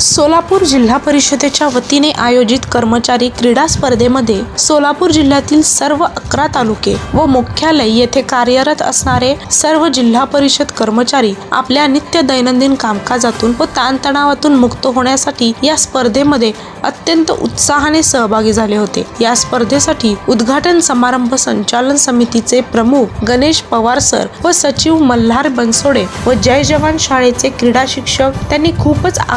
सोलापूर जिल्हा परिषदेच्या वतीने आयोजित कर्मचारी क्रीडा स्पर्धेमध्ये सोलापूर जिल्ह्यातील सर्व अकरा तालुके व मुख्यालय येथे कार्यरत असणारे सर्व जिल्हा परिषद कर्मचारी आपल्या नित्य दैनंदिन कामकाजातून व ताणतणावातून मुक्त होण्यासाठी या स्पर्धेमध्ये अत्यंत उत्साहाने सहभागी झाले होते. या स्पर्धेसाठी उद्घाटन समारंभ संचालन समितीचे प्रमुख गणेश पवार सर व सचिव मल्हार बनसोडे व जय जवान शाळेचे क्रीडा शिक्षक त्यांनी खूपच आ-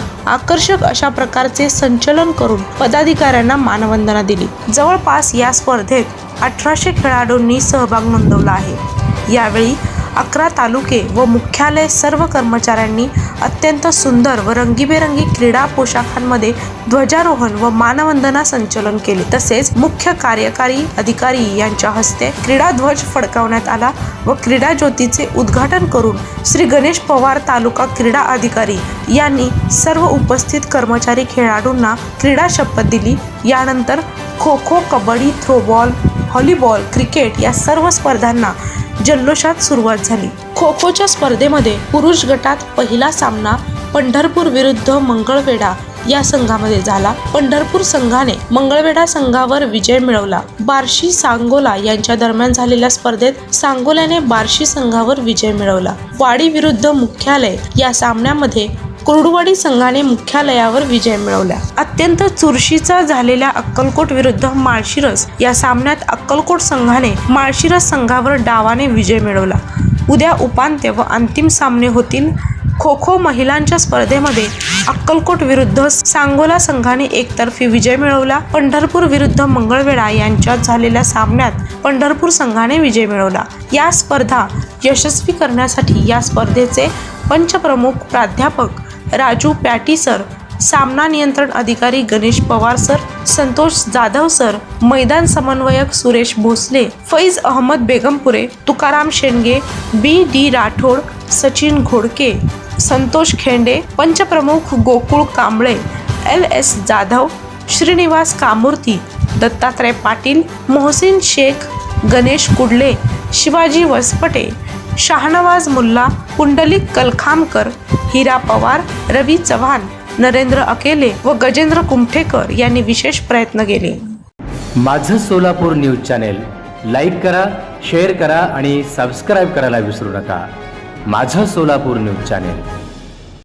आकर्षक अशा प्रकारचे संचलन करून पदाधिकाऱ्यांना मानवंदना दिली. जवळपास या स्पर्धेत अठराशे खेळाडूंनी सहभाग नोंदवला आहे. यावेळी अकरा तालुके व मुख्यालय सर्व कर्मचाऱ्यांनी अत्यंत सुंदर व रंगीबेरंगी क्रीडा पोशाखांमध्ये ध्वजारोहण व मानवंदना संचलन केले. तसेच मुख्य कार्यकारी अधिकारी यांच्या हस्ते क्रीडा ध्वज फडकावण्यात आला व क्रीडा ज्योतीचे उद्घाटन करून श्री गणेश पवार तालुका क्रीडा अधिकारी यांनी सर्व उपस्थित कर्मचारी खेळाडूंना क्रीडा शपथ दिली. यानंतर kho kho kabaddi throwball volleyball cricket या सर्व स्पर्धांना जल्लोषात सुरुवात झाली. खो खोच्या स्पर्धेमध्ये पुरुष गटात पहिला सामना पंढरपूर विरुद्ध मंगळवेढा या संघामध्ये झाला. पंढरपूर संघाने मंगळवेढा संघावर विजय मिळवला. बार्शी सांगोला यांच्या दरम्यान झालेल्या स्पर्धेत सांगोल्याने बार्शी संघावर विजय मिळवला. वाडी विरुद्ध मुख्यालय या सामन्यामध्ये कुर्डुवाडी संघाने मुख्यालयावर विजय मिळवला. अत्यंत चुरशीचा झालेल्या अक्कलकोट विरुद्ध माळशिरस या सामन्यात अक्कलकोट संघाने माळशिरस संघावर डावाने विजय मिळवला. उद्या उपांत्य व अंतिम सामने होतील. खो खो महिलांच्या स्पर्धेमध्ये अक्कलकोट विरुद्ध सांगोला संघाने एकतर्फी विजय मिळवला. पंढरपूर विरुद्ध मंगळवेढा यांच्यात झालेल्या सामन्यात पंढरपूर संघाने विजय मिळवला. या स्पर्धा यशस्वी करण्यासाठी या स्पर्धेचे पंचप्रमुख प्राध्यापक राजू पॅटी सर सामना नियंत्रण अधिकारी गणेश पवार सर संतोष जाधव सर मैदान समन्वयक सुरेश भोसले फैज अहमद बेगमपुरे तुकाराम शेंडगे बी डी राठोड सचिन घोडके संतोष खेंडे पंचप्रमुख गोकुळ कांबळे एल एस जाधव श्रीनिवास कामूर्ती दत्तात्रय पाटील मोहसिन शेख गणेश कुडले शिवाजी वसपटे शाहनवाज मुल्ला पुंडलिक कलखामकर हिरा पवार रवी चव्हाण नरेंद्र अकेले व गजेंद्र कुमठेकर यांनी विशेष प्रयत्न केले. माझं सोलापूर न्यूज चॅनेल लाईक करा शेअर करा आणि सबस्क्राईब करायला विसरू नका. माझं सोलापूर न्यूज चॅनेल.